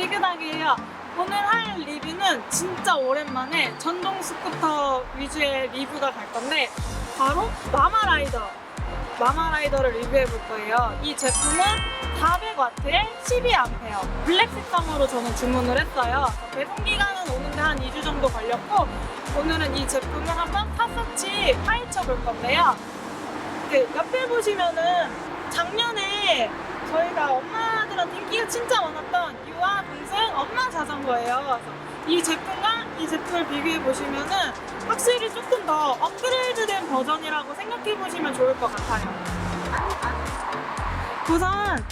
비그닥이에요. 오늘 할 리뷰는 진짜 오랜만에 전동 스쿠터 위주의 리뷰가 갈 건데 바로 마마라이더. 마마라이더를 리뷰해 볼 거예요. 이 제품은 400W에 12A 블랙 색상으로 저는 주문을 했어요. 배송 기간은 오는데 한 2주 정도 걸렸고 오늘은 이 제품을 한번 샅샅이 파헤쳐 볼 건데요. 그 옆에 보시면은 작년에 저희가 엄마들한테 인기가 진짜 많았던 유아 동생 엄마 자전거예요. 이 제품과 이 제품을 비교해 보시면은 확실히 조금 더 업그레이드된 버전이라고 생각해 보시면 좋을 것 같아요. 우선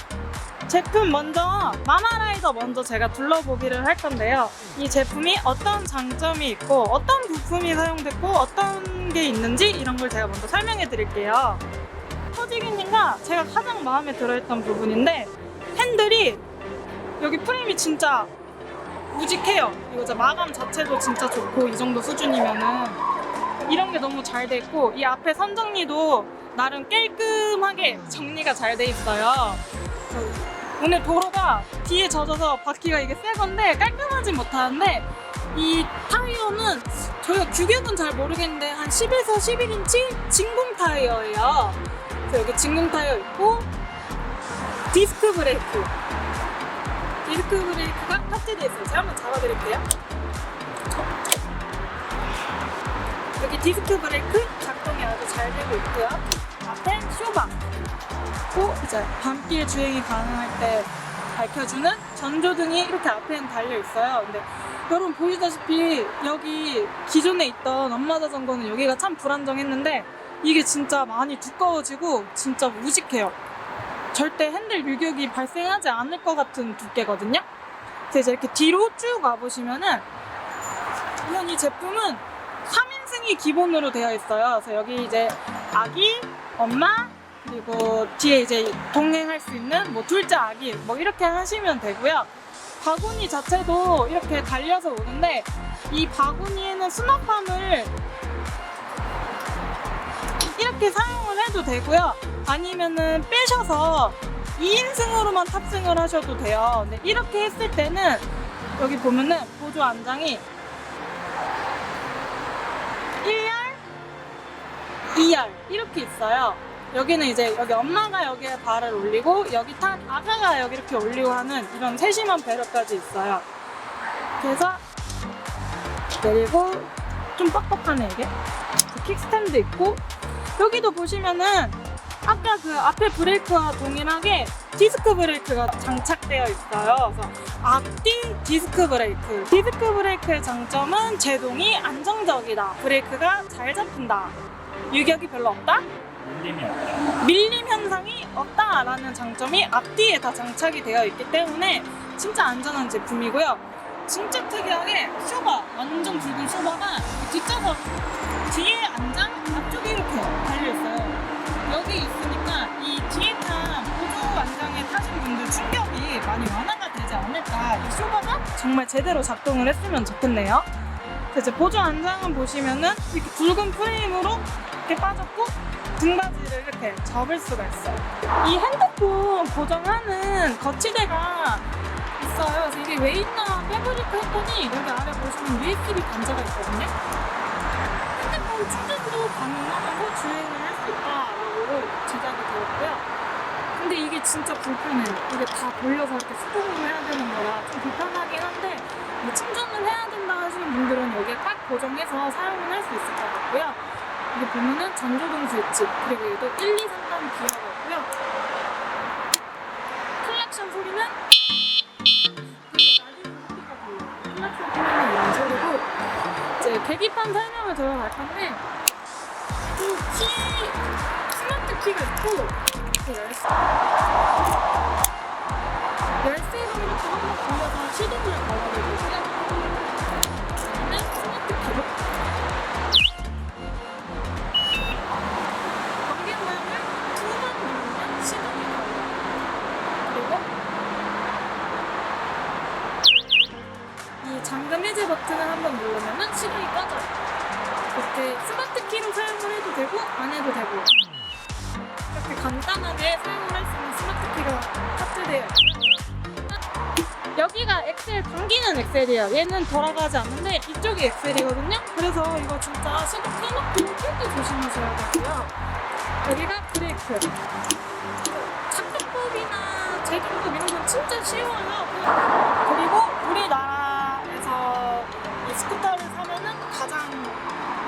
제품 먼저 마마라이더 먼저 제가 둘러보기를 할 건데요. 이 제품이 어떤 장점이 있고 어떤 부품이 사용됐고 어떤 게 있는지 이런 걸 제가 먼저 설명해 드릴게요. 터지기님과 제가 가장 마음에 들어했던 부분인데 핸들이 여기 프레임이 진짜 무직해요. 이거 진짜 마감 자체도 진짜 좋고 이 정도 수준이면은 이런 게 너무 잘돼 있고 이 앞에 선 정리도 나름 깔끔하게 정리가 잘 돼 있어요. 오늘 도로가 뒤에 젖어서 바퀴가 이게 새 건데 깔끔하진 못하는데 이 타이어는 저희가 규격은 잘 모르겠는데 한 10에서 11인치 진공 타이어예요. 그래서 여기 진공 타이어 있고 디스크 브레이크 디스크 브레이크가 탑재되어 있어요. 제가 한번 잡아드릴게요. 여기 디스크 브레이크 작동이 아주 잘 되고 있고요. 앞엔 쇼바. 또 이제 밤길 주행이 가능할 때 밝혀주는 전조등이 이렇게 앞에는 달려 있어요. 근데 여러분 보시다시피 여기 기존에 있던 엄마 자전거는 여기가 참 불안정했는데 이게 진짜 많이 두꺼워지고 진짜 무직해요. 절대 핸들 유격이 발생하지 않을 것 같은 두께거든요. 그래서 이렇게 뒤로 쭉 와보시면은 이 제품은 3인승이 기본으로 되어 있어요. 그래서 여기 이제 아기, 엄마, 그리고 뒤에 이제 동행할 수 있는 뭐 둘째 아기 뭐 이렇게 하시면 되고요. 바구니 자체도 이렇게 달려서 오는데 이 바구니에는 수납함을 이렇게 사용을 해도 되고요. 아니면은 빼셔서 2인승으로만 탑승을 하셔도 돼요. 근데 이렇게 했을 때는 여기 보면은 보조 안장이 1열, 2열 이렇게 있어요. 여기는 이제 여기 엄마가 여기에 발을 올리고 여기 탄 아가가 여기 이렇게 올리고 하는 이런 세심한 배려까지 있어요. 그래서 내리고 좀 뻑뻑하네 이게. 킥스탠드 있고 여기도 보시면은 아까 그 앞에 브레이크와 동일하게 디스크 브레이크가 장착되어 있어요. 그래서 앞뒤 디스크 브레이크. 디스크 브레이크의 장점은 제동이 안정적이다. 브레이크가 잘 잡힌다. 유격이 별로 없다. 밀림이 없다. 밀림 현상이 없다라는 장점이 앞뒤에 다 장착이 되어 있기 때문에 진짜 안전한 제품이고요. 진짜 특이하게 쇼바, 완전 붉은 쇼바가 뒷좌석 뒤에 안장 앞쪽에 이렇게 달려있어요. 여기 있으니까 이 뒤에 탄 보조 안장에 타신 분들 충격이 많이 완화가 되지 않을까. 이 쇼바가 정말 제대로 작동을 했으면 좋겠네요. 이제 보조 안장은 보시면은 이렇게 굵은 프레임으로 이렇게 빠졌고 등받이를 이렇게 접을 수가 있어요. 이 핸드폰 고정하는 거치대가 있어요. 그래서 이게 왜 있나 빼보니까 했더니 여기 아래 보시면 USB 단자가 있거든요. 핸드폰 충전도 가능하고 주행을 할 수 있다라고 제작이 되었고요. 근데 이게 진짜 불편해요. 이게 다 돌려서 이렇게 스톱을 해야 되는 거라 좀 불편하긴 한데 뭐 충전을 해야 된다 하시는 분들은 여기에 딱 고정해서 사용을 할 수 있을 것 같고요. 여기 보면은 전조등 스위치 그리고 얘도 1, 2, 3단 기어 계기판 설명을 들어갈 건데 이 키, 스마트 키가 있고 그 열쇠 열쇠로 이렇게 한번 돌려서 시동을 걸어보고요. 그 버튼을 한번 누르면 시동이 꺼져요. 이렇게 스마트 키로 사용을 해도 되고 안 해도 되고 이렇게 간단하게 사용을 할 수 있는 스마트 키가 있고요. 여기가 엑셀 당기는 엑셀이에요. 얘는 돌아가지 않는데 이쪽이 엑셀이거든요. 그래서 이거 진짜 시동켜놓고 킬때 조심하셔야 되고요. 여기가 브레이크. 착륙법이나 제동법 이런 건 진짜 쉬워요. 그리고 우리나라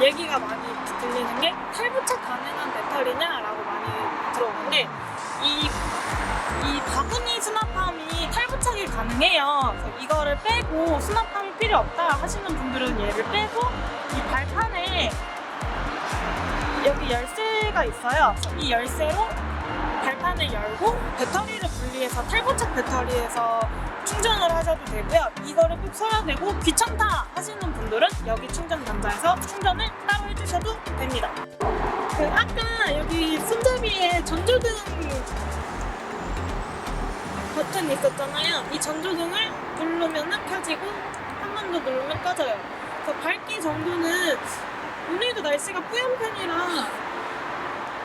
얘기가 많이 들리는 게 탈부착 가능한 배터리냐라고 많이 들어오는데 이, 이 바구니 수납함이 탈부착이 가능해요. 이거를 빼고 수납함이 필요 없다 하시는 분들은 얘를 빼고 이 발판에 여기 열쇠가 있어요. 이 열쇠로 발판을 열고 배터리를 분리해서 탈부착 배터리에서 충전을 하셔도 되고요. 이거를 꼭 써야 되고 귀찮다 하시는 분들은 여기 충전 단자에서 충전을 따로 해주셔도 됩니다. 그 아까 여기 손잡이에 전조등 버튼 있었잖아요. 이 전조등을 누르면 켜지고 한 번 더 누르면 꺼져요. 그래서 밝기 정도는 오늘도 날씨가 뿌연 편이라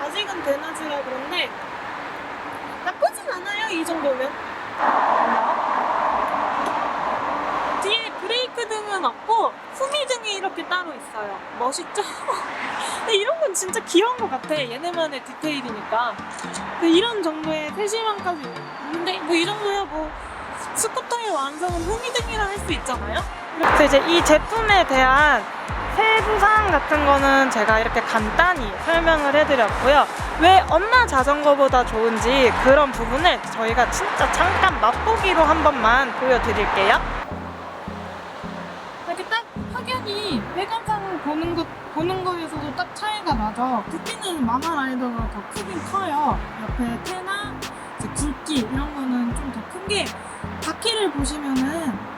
아직은 대낮이라 그런데 않아요 이 정도면? 뒤에 브레이크 등은 없고 후미 등이 이렇게 따로 있어요. 멋있죠? 근데 이런 건 진짜 귀여운 것 같아 얘네만의 디테일이니까. 이런 정도의 세심함까지 있는데 뭐 이 정도야 뭐. 스쿠터의 완성은 후미 등이라 할 수 있잖아요? 그래서 이제 이 제품에 대한 세부사항 같은 거는 제가 이렇게 간단히 설명을 해드렸고요. 왜 엄마 자전거보다 좋은지 그런 부분을 저희가 진짜 잠깐 맛보기로 한 번만 보여드릴게요. 이렇게 딱 확연히 외관상으로 보는 것 보는 거에서도 딱 차이가 나죠. 부피는 마마 라이더가 더 크긴 커요. 옆에 테나 굵기 이런 거는 좀 더 큰 게 바퀴를 보시면은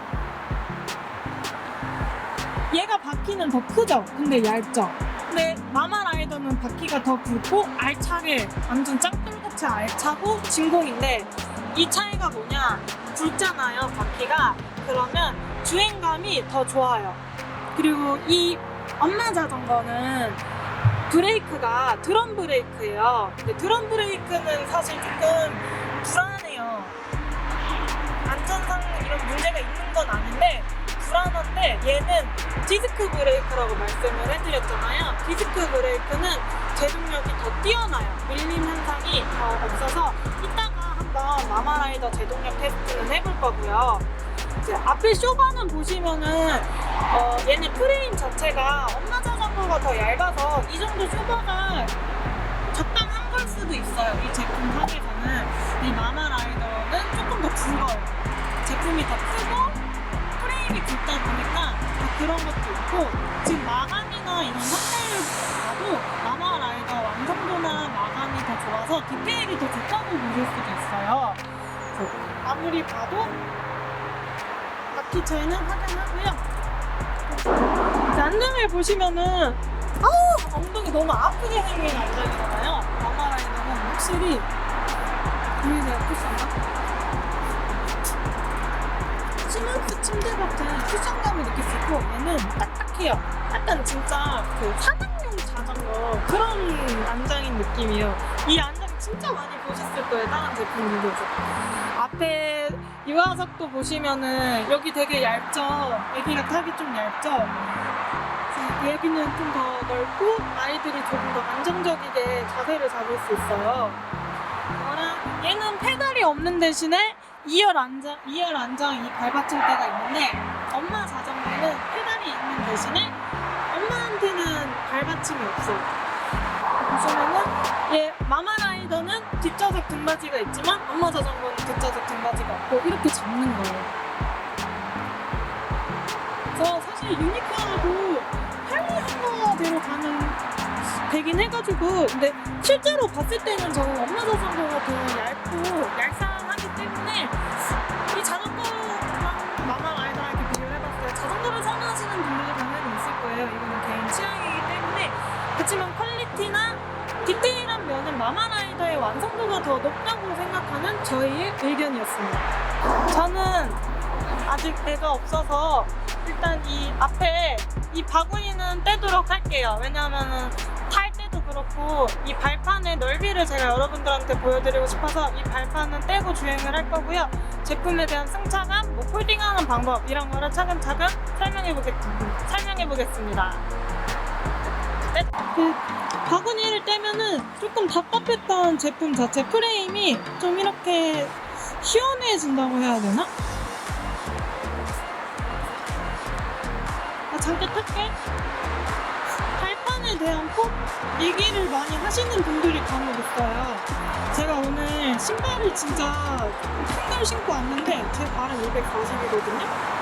얘가 바퀴는 더 크죠? 근데 얇죠? 근데 마마 라이더는 바퀴가 더 굵고 알차게 완전 짱돌같이 알차고 진공인데 이 차이가 뭐냐? 굵잖아요 바퀴가. 그러면 주행감이 더 좋아요. 그리고 이 엄마 자전거는 브레이크가 드럼 브레이크예요. 근데 드럼 브레이크는 사실 조금 불안해요. 안전상 이런 문제가 있는 건 아닌데 불안한데 얘는 디스크 브레이크라고 말씀을 해드렸잖아요. 디스크 브레이크는 제동력이 더 뛰어나요. 밀림 현상이 더 없어서 이따가 한번 마마라이더 제동력 테스트는 해볼 거고요. 이제 앞에 쇼바는 보시면은 어, 얘는 프레임 자체가 엄마 자전거가 더 얇아서 이 정도 쇼바가 적당한 걸 수도 있어요. 이 제품 상에서는 이 마마라이더는 조금 더 굵어요. 제품이 더 크고 프레임이 굵다 보니까 더 그런 것도 있고 지금 마감이나 이런 형태를 봐도 마마 라이더 완성도나 마감이 더 좋아서 디테일이 더 좋다고 보실 수도 있어요. 그래서 아무리 봐도 바퀴 차이는 확연하고요. 이제 안장을 보시면은 아우 엉덩이 너무 아프게 생긴 안장이잖아요. 마마 라이더는 확실히 보이세요 쿠션가? 시몬스 침대 같은 쿠션감을 느낄 수 있고 얘는 딱딱해요. 약간 진짜 그 사당용 자전거 그런 안장인 느낌이에요. 이 안장 진짜 많이 보셨을 거예요. 다른 제품들에서. 앞에 유화석도 보시면은 여기 되게 얇죠. 애기가 타기 좀 얇죠. 여기는 좀 더 넓고 아이들이 조금 더 안정적이게 자세를 잡을 수 있어요. 얘는 페달이 없는 대신에 2열 안장, 2열 안장 이 때가 있는데 엄마 자전거는 페달이 있는 대신에 엄마한테는 밟아침이 없어. 보시면은 얘 마마 라이더는 뒷좌석 등받이가 있지만 엄마 자전거는 뒷좌석 등받이가 없고 이렇게 잡는 거예요. 그래서 사실 유니크하고 편리한 거대로 가는 되긴 해가지고 근데 실제로 봤을 때는 저는 엄마 자전거가 더 얇고 얄쌍 마마 라이더의 완성도가 더 높다고 생각하는 저희의 의견이었습니다 저는 아직 배가 없어서 일단 이 앞에 이 바구니는 떼도록 할게요 왜냐하면은 탈 때도 그렇고 이 발판의 넓이를 제가 여러분들한테 보여드리고 싶어서 이 발판은 떼고 주행을 할 거고요. 제품에 대한 승차감, 뭐 폴딩하는 방법 이런 거를 차근차근 설명해 보겠습니다. 설명해 보겠습니다. 네. 그 바구니를 떼면은 조금 답답했던 제품 자체 프레임이 좀 이렇게 시원해진다고 해야 되나? 아, 잠깐 탈게. 발판에 대한 폭 얘기를 많이 하시는 분들이 간혹 있어요. 제가 오늘 신발을 진짜 큰걸 신고 왔는데 제 발은 240이거든요.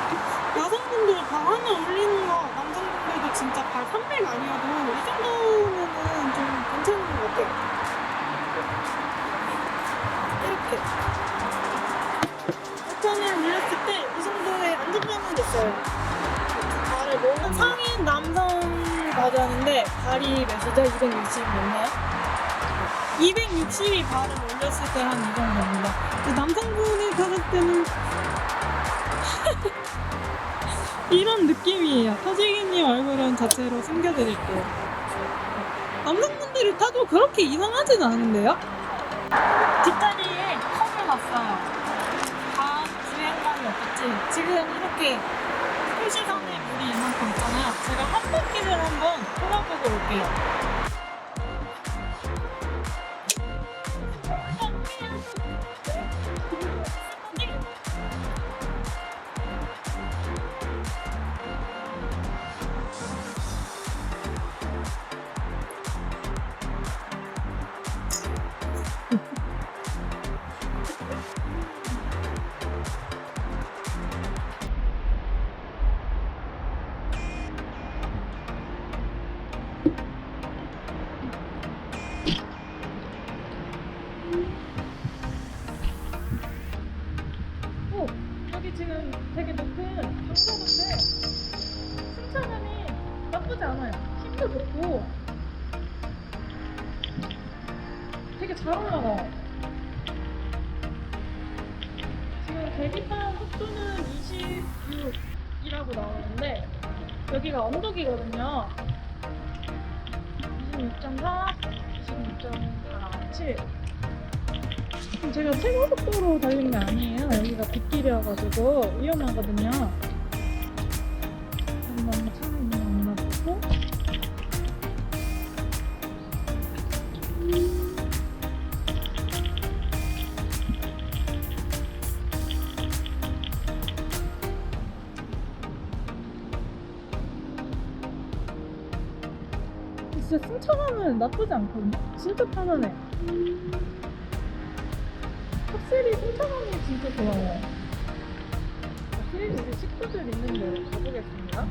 여성분들 발 하나 올리는 거 남성분들도 진짜 발 300 아니어도 이 정도면은 좀 괜찮은 것 같아요. 이렇게. 발판을 올렸을 때 이 정도의 안정감은 있어요. 발을 모은 성인 남성 바지하는데 발이 몇이죠? 260 맞나요? 260이 발을 올렸을 때 한 이 정도입니다. 그 남성분이 타실 때는 이런 느낌이에요. 터지기님 얼굴은 자체로 숨겨드릴게요. 남성분들이 타도 그렇게 이상하진 않은데요? 뒷다리에 컵을 놨어요. 다 주행감이 없겠지. 지금 이렇게 표시선에 물이 이만큼 있잖아요. 제가 한 바퀴를 한번 돌아보고 올게요. 지금 되게 높은 경사인데 승차감이 나쁘지 않아요. 힘도 좋고 되게 잘 올라가요. 지금 대기판 속도는 26이라고 나오는데 여기가 언덕이거든요. 26.4, 26.4, 7. 그럼 제가 최고 속도로 달린 게 아니에요. 여기가 빗길이어가지고 위험하거든요. 한번 차를 만나보고. 진짜 승차감은 나쁘지 않거든요. 진짜 편안해. 확실히 승차감이 진짜 좋아요. 확실히 우리 식구들 있는데 가보겠습니다.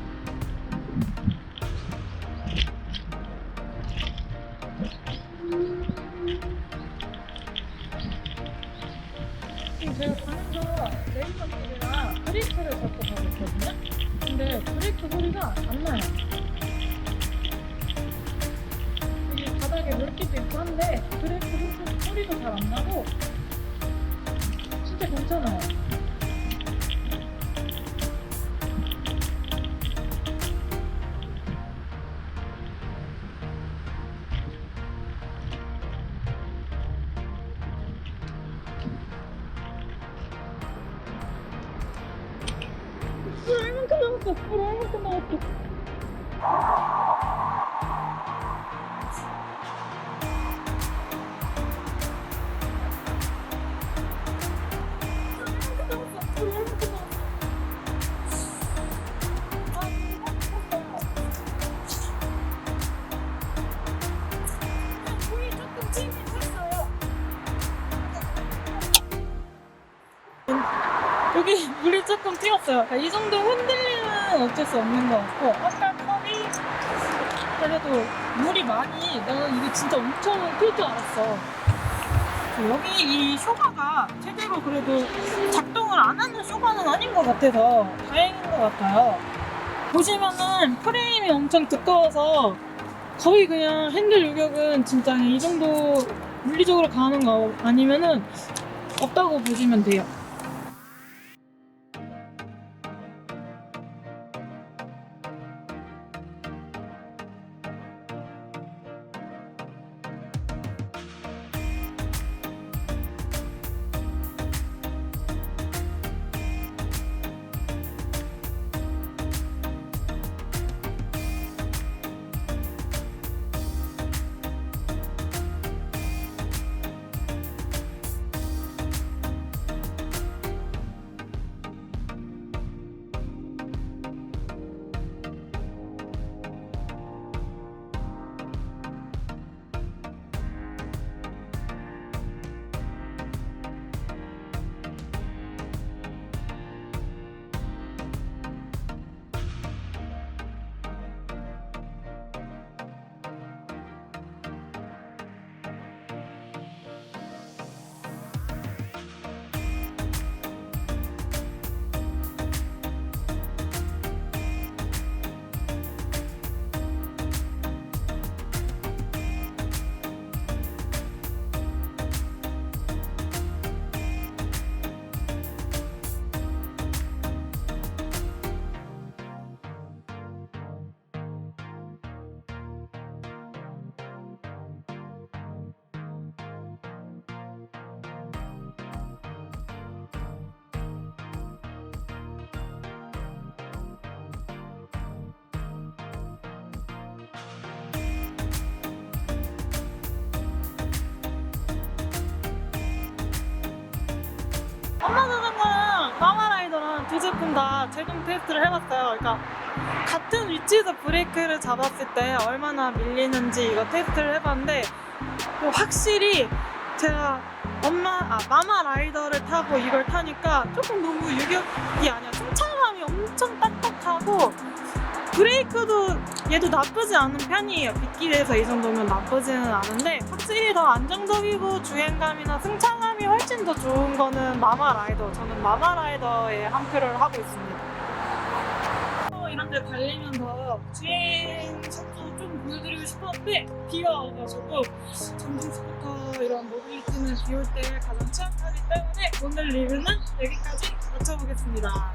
지금 제가 가면서 레이저길이랑 브레이크를 잡고 가고 있거든요. 근데 브레이크 소리가 안 나요. 여기 바닥에 물기도 있고 한데 브레이크 소리- 소리도 잘 안 나고 괜찮아요. 불 얼만큼 남았어? 불 얼만큼 남았어? 여기 물이 조금 튀었어요. 그러니까 이 정도 흔들림은 어쩔 수 없는 것 같고 아까 컵이 그래도 물이 많이 나는 이게 진짜 엄청 튈 줄 알았어. 여기 이 쇼바가 제대로 그래도 작동을 안 하는 쇼바는 아닌 것 같아서 다행인 것 같아요. 보시면은 프레임이 엄청 두꺼워서 거의 그냥 핸들 유격은 진짜 이 정도 물리적으로 가는 거 아니면은 없다고 보시면 돼요. 다 제동 테스트를 해봤어요. 그러니까 같은 위치에서 브레이크를 잡았을 때 얼마나 밀리는지 이거 테스트를 해봤는데 뭐 확실히 제가 엄마 아 마마 라이더를 타고 이걸 타니까 조금 너무 유격이 아니야 승차감이 엄청 딱딱하고 브레이크도 얘도 나쁘지 않은 편이에요 빗길에서 이 정도면 나쁘지는 않은데 확실히 더 안정적이고 주행감이나 승차감이 훨씬 더 좋은 거는 마마 라이더 저는 마마 라이더에 한 표를 하고 있습니다 어, 이런 데 달리면서 주행 속도 좀 보여드리고 싶었는데 비가 와가지고 스쿠터 이런 모빌리티는 비 올 때 가장 취약하기 때문에 오늘 리뷰는 여기까지 마쳐보겠습니다.